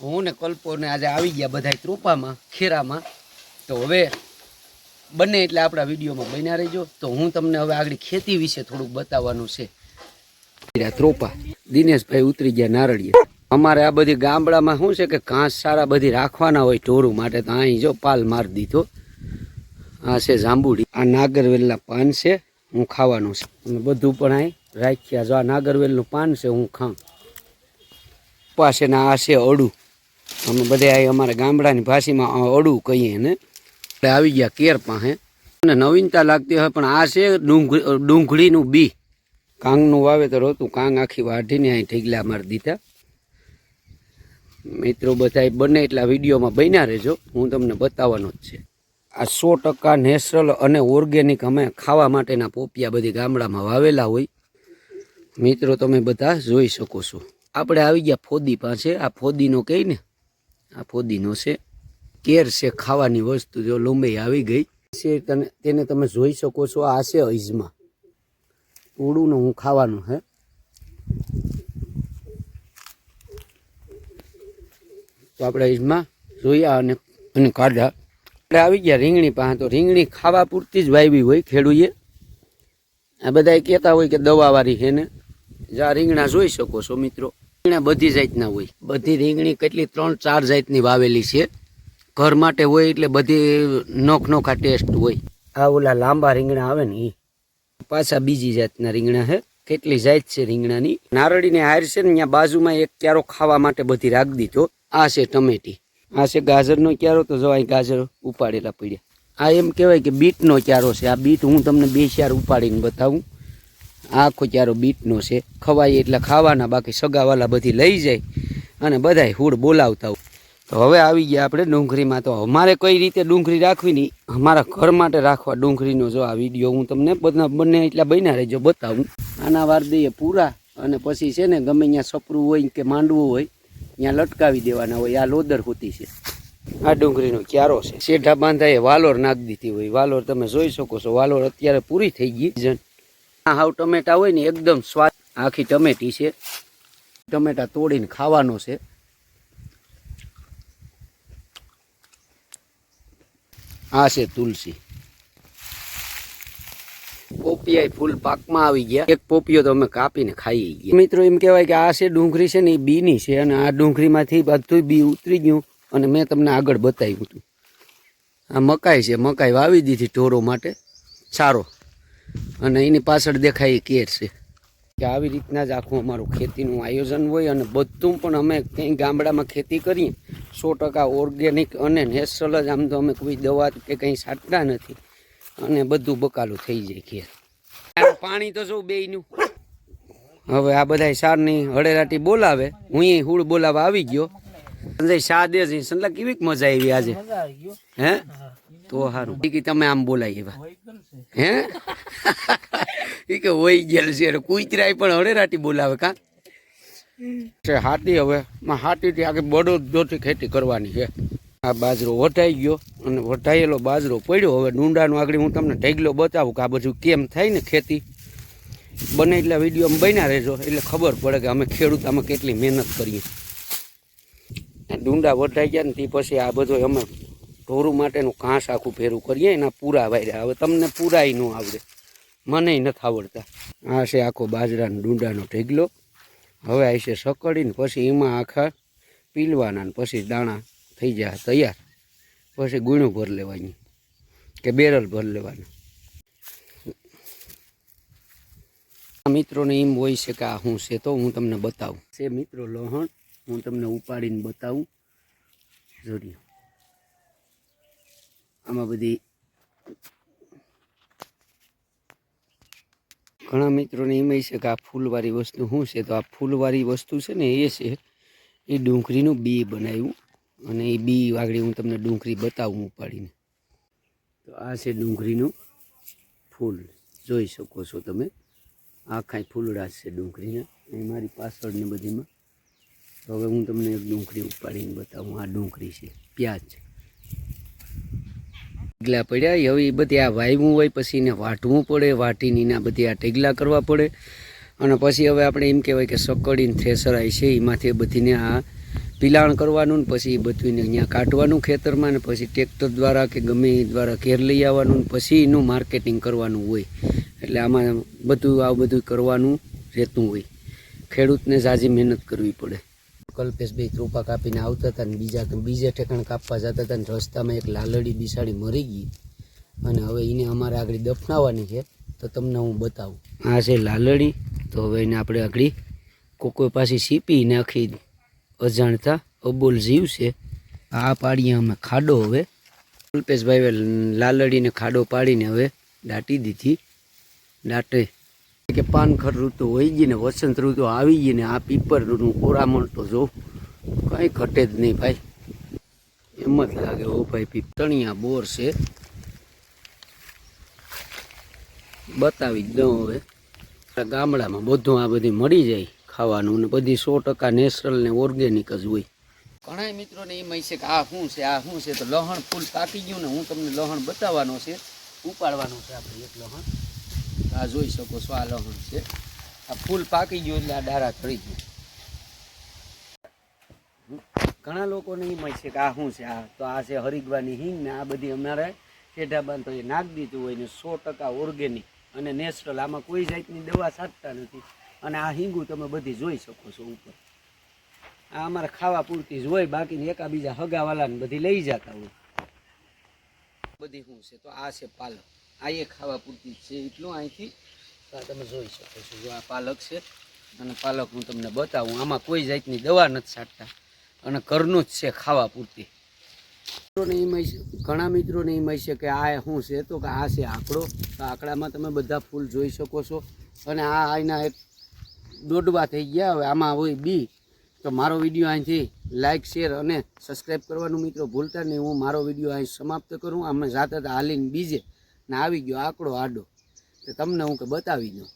હું ને કલ્પો ને આજે આવી ગયા બધા ત્રોપામાં, ખેરામાં. તો હવે બને એટલે આપણા વિડીયોમાં બન્યા રહેજો. તો હું તમને હવે આગળ ખેતી વિશે થોડુંક બતાવવાનું છે. ત્રોપા, દિનેશભાઈ ઉતરી ગયા નારળીએ. અમારે આ બધી ગામડામાં શું છે કે ઘાસ સારા બધી રાખવાના હોય ઢોરું માટે તો અહીં જો પાલ મારી દીધો. આ છે જાંબુડી. આ નાગરવેલના પાન છે, હું ખાવાનું છે. અને બધું પણ અહીં રાખ્યા. જો આ નાગરવેલનું પાન છે, હું ખાઉં. પાસે ના આ છે અડું. અમે બધા અમારા ગામડાની ભાષામાં અડું કહીએ ને. એટલે આવી ગયા કેર પાસે. અને નવીનતા લાગતી હોય, પણ આ છે ડુંગળી ડુંગળીનું બી. કાંગનું વાવેતર હતું, કાંગ આખી વાઢીને અહીં ઢીગલા મારી દીધા. મિત્રો બધા બને એટલા વિડીયોમાં બન્યા રહેજો, હું તમને બતાવવાનો જ છે. આ સો ટકા નેચરલ અને ઓર્ગેનિક અમે ખાવા માટેના પોપિયા બધી ગામડામાં વાવેલા હોય. મિત્રો તમે બધા જોઈ શકો છો. આપણે આવી ગયા ફોદી પાસે, આ ફોદીનો કહી ને આ ફોદીનો છે. કેર છે ખાવાની વસ્તુ જો લુંબઈ આવી ગઈ છે તને, તેને તમે જોઈ શકો છો, આ છે ઉડું ને હું ખાવાનું હે. તો આપણે અજમા જોયા અને અને કાઢ્યા. આપણે આવી ગયા રીંગણી પાસે, તો રીંગણી ખાવા પૂરતી જ વાવી હોય ખેડૂએ. આ બધા કહેતા હોય કે દવાવાળી છે ને. જા રીંગણા જોઈ શકો છો મિત્રો. રીંગણા બધી જાતના હોય. બધી રીંગણી કેટલી? ત્રણ ચાર જાતની વાવેલી છે. ઘર માટે હોય એટલે બધી નોખ નોખા ટેસ્ટ હોય. આ ઓલા લાંબા રીંગણા આવે ને એ પાછા બીજી જાતના રીંગણા છે કેટલી જાત છે રીંગણાની? નારળીને હાર છે ને ત્યાં બાજુમાં એક ક્યારો ખાવા માટે બધી રાખી દીધો. આ છે ટમેટી. આ છે ગાજરનો ક્યારો તો જો અહીં ગાજર ઉપાડેલા પડ્યા. આ એમ કહેવાય કે બીટનો ક્યારો છે. આ બીટ હું તમને બે ચાર ઉપાડીને બતાવું. આખો ચારો બીટનો છે. ખવાય એટલે ખાવાના, બાકી સગાવાલા બધી લઈ જાય અને બધાય હુડ બોલાવતા હોય. તો હવે આવી ગયા આપણે ડુંગળીમાં. તો અમારે કઈ રીતે ડુંગળી રાખવી નહીં અમારા ઘર માટે રાખવા ડુંગળીનો જો આ વીડિયો હું તમને બધા, બંને એટલા બન્યા રહેજો, બતાવું. આના વાર દઈએ પૂરા અને પછી છે ને ગમે ત્યાં સપરું હોય કે માંડવું હોય, ત્યાં લટકાવી દેવાના હોય. આ લોદર હોતી છે. આ ડુંગળીનો ક્યારો છે. શેઢા બાંધાએ વાલોર નાખી દીધી હોય. વાલોર તમે જોઈ શકો છો. વાલોર અત્યારે પૂરી થઈ ગઈ જન હાવ ટમેટા હોય ને એકદમ સ્વાદ. આખી ટમેટી છે. ટમેટા તોડીને ખાવાનો છે. આ છે તુલસી. પોપિયા ફૂલ પાકમાં આવી ગયા. એક પોપિયો તો અમે કાપીને ખાઈ ગયા મિત્રો, એમ કહેવાય કે આ છે ડુંગળી છે ને એ બીની છે અને આ ડુંગળીમાંથી બધું બી ઉતરી ગયું અને મેં તમને આગળ બતાવ્યું હતું. આ મકાઈ છે. મકાઈ વાવી દીધી ઢોરો માટે. સારો. અને એની પાછળ દેખાય કેર છે કે આવી રીતના જ આખું અમારું ખેતીનું આયોજન હોય અને બધું પણ અમે કંઈ ગામડામાં ખેતી કરીએ સો ટકા ઓર્ગેનિક અને નેચરલ જ આમ તો અમે કોઈ દવા કે કંઈ છાંટતા નથી અને બધું બકાલું થઈ જાય ખેર પાણી તો શું બેયનું હવે આ બધા સારની હળેરાટી બોલાવે હું એ હુડ બોલાવા આવી ગયો સંજય શાહ દે સંલા કેવી મજા આવી આજે હે તો સારું કે તમે આમ બોલાય એવા. હે? એ કે વહી ગયેલ છે. એટલે કુતરાય પણ હળેરાટી બોલાવે કા? છે હાથી હવે. માં હાથીથી આગળ બડો જોથી ખેતી કરવાની છે. આ બાજરો વટાઈ ગયો અને વટાયેલો બાજરો પડ્યો. હવે ડુંડાનો આગળ હું તમને ઢેગલો બતાવું કે આ બધું કેમ થાય ને ખેતી? બને એટલા વિડીયોમાં બન્યા રહેજો. એટલે ખબર પડે કે અમે ખેડૂત અમે કેટલી મહેનત કરીએ. ડુંડા વટાઈ ગયા ને તે પછી આ બધો અમે ઢોરું માટેનું ઘાસ આખું ભેરું કરીએ, એના પૂરા વાર્યા હવે તમને પૂરાય ન આવડે. મને નથી આવડતા. આ છે આખો બાજરાનો ડુંડાનો ઢેગલો. હવે આ છે સકડીને પછી એમાં આખા પીલવાના પછી દાણા થઈ જાય તૈયાર. પછી ગુણું ભર લેવાની કે બેરલ ભર લેવાના. મિત્રોને એમ હોય છે કે આ શું છે તો હું તમને બતાવું. છે મિત્રો લોહણ, હું તમને ઉપાડીને બતાવું. જોડ્યું આમાં બધી ઘણા મિત્રોને એમ છે કે આ ફૂલવાળી વસ્તુ શું છે? તો આ ફૂલવાળી વસ્તુ છે ને એ છે, એ ડુંગળીનું બી બનાવ્યું અને એ બી વાગડી હું તમને ડુંગળી બતાવું ઉપાડીને. તો આ છે ડુંગળીનું ફૂલ. જોઈ શકો છો તમે. આખા ફૂલડા છે ડુંગળીના. એ મારી પાછળને બધીમાં. તો હવે હું તમને એક ડુંગળી ઉપાડીને બતાવું. આ ડુંગળી છે, પ્યાજ. ઢેગલા પડ્યા. હવે એ બધી આ વાવવું હોય પછી એને વાટવું પડે, વાટીને એના બધી આ ટેગલા કરવા પડે. અને પછી હવે આપણે એમ કહેવાય કે સકડીને થ્રેસર આવી છે એમાંથી બધીને આ પિલાણ કરવાનું ને પછી એ બધુંને અહીંયા કાઢવાનું ખેતરમાં ને પછી ટ્રેક્ટર દ્વારા કે ગમે એ દ્વારા ઘેર લઈ આવવાનું ને પછી એનું માર્કેટિંગ કરવાનું હોય. એટલે આમાં બધું આ બધું કરવાનું રહેતું હોય. ખેડૂતને ઝાઝી મહેનત કરવી પડે. કલ્પેશભાઈ કૃપા કાપીને આવતા હતા ને બીજા બીજે ઠેકાણ કાપવા જતા હતા ને રસ્તામાં એક લાલડી બિસાડી મરી ગઈ. અને હવે એને અમારે આગળ દફનાવવાની છે, તો તમને હું બતાવું. આ છે લાલડી, તો હવે એને આપણે આગળ કોઈ પાછી સીપી નાખી અજાણતા અબોલ જીવ છે. આ પાડીએ અમે ખાડો હવે. કલ્પેશભાઈએ લાલડીને ખાડો પાડીને હવે દાટી દીધી. દાટે કે પાનખર ઋતુ હોય ગઈ ને વસંત ઋતુ આવી ગઈ ને આ પીપરનું કોરામણ તો જો કંઈ ઘટે જ નહીં ભાઈ. એમ જ લાગે, હો ભાઈ પીપળિયા બોર છે. બતાવી જ દઉં હવે. ગામડામાં બધું આ બધી મળી જાય ખાવાનું ને બધી સો ટકા નેચરલ ને ઓર્ગેનિક જ હોય. ઘણા મિત્રોને એમ છે કે આ શું છે, આ શું છે? તો લહણ ફૂલ પાકી ગયું ને હું તમને લહણ બતાવવાનો છે. ઉપાડવાનું છે આપણે એક લહણ. આ જોઈ શકો છો, આ લહણ છે. આ ફૂલ પાકી ગયું એટલે આ ડારા થઈ ગયું. ઘણા લોકોને એમ છે કે આ શું છે? આ તો આ છે હરિદ્વાની હિંગ ને આ બધી અમારે ટેઢાબાન તો એ નાખી દીધું હોય ને સો ટકા ઓર્ગેનિક અને નેચરલ. આમાં કોઈ જાતની દવા છાંટતા નથી. અને આ હિંગું તમે બધી જોઈ શકો છો ઉપર. આ અમારે ખાવા પૂરતી જ હોય, બાકી એકાબીજા હગાવાલાને બધી લઈ જતા હોય. બધી શું છે? તો આ છે પાલક. આ એ ખાવા પૂરતી છે એટલું અહીંથી. તમે જોઈ શકો છો, જો આ પાલક છે. અને પાલક હું તમને બતાવું, આમાં કોઈ જાતની દવા નથી છાંટતા. અને ઘરનું જ છે ખાવા પૂરતી. મિત્રોને એમ ઘણા મિત્રોને એમ છે કે આ શું છે તો કે આ છે આંકડો. તો આંકડામાં તમે બધા ફૂલ જોઈ શકો છો. અને આ અહીંના એક દોડવા થઈ ગયા, હવે આમાં હોય બી. તો મારો વીડિયો અહીંથી લાઇક શેર અને સબસ્ક્રાઈબ કરવાનું મિત્રો ભૂલતા નહીં. હું મારો વીડિયો અહીં સમાપ્ત કરું. અમે જાતે હાલીને બીજે. ને આવી ગયો આંકડો આડો. તો તમને હું કે બતાવી દઉં.